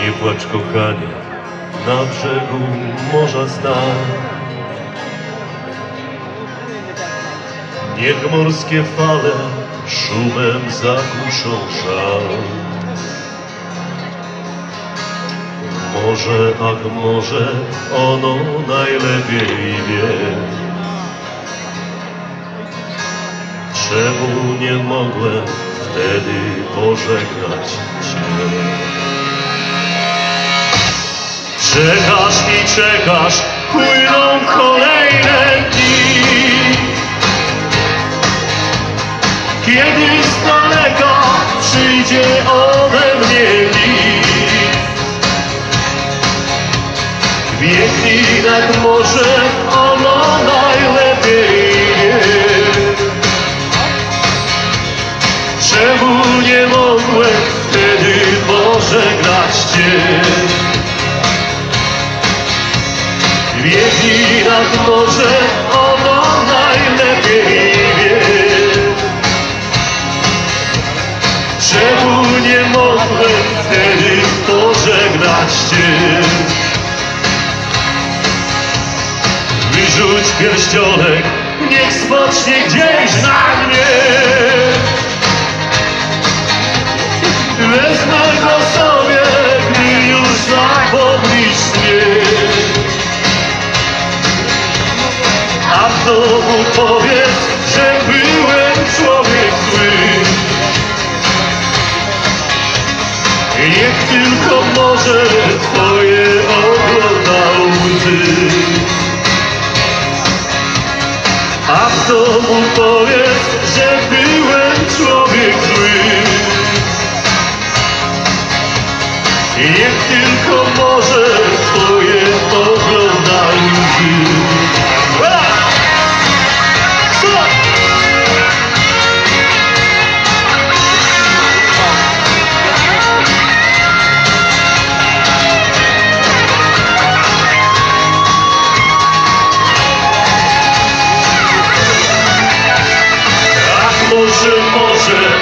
Nie płacz kochanie, na brzegu morza stań. Niech morskie fale szumem zagłuszą żal. Może, ach może, ono najlepiej wie. Czemu nie mogłem wtedy pożegnać Cię? Czekasz i czekasz, płyną kolejne dni. Kiedy z daleka przyjdzie ode mnie list. Biegnij nad morze, ono najlepiej wie. Czemu nie mogłem wtedy pożegnać Cię? Nad morze, ono najlepiej wie. Czemu nie mogłem wtedy pożegnać Cię? Wyrzuć pierścionek, niech spocznie gdzieś na mnie. Wezmę go sobie, gdy już zapomnisz mnie. Powiedz, że byłem człowiek zły. Niech tylko może twoje ogląda łzy. A w domu powiedz, że byłem człowiek zły. Niech tylko może twoje ogląda łzy. może, może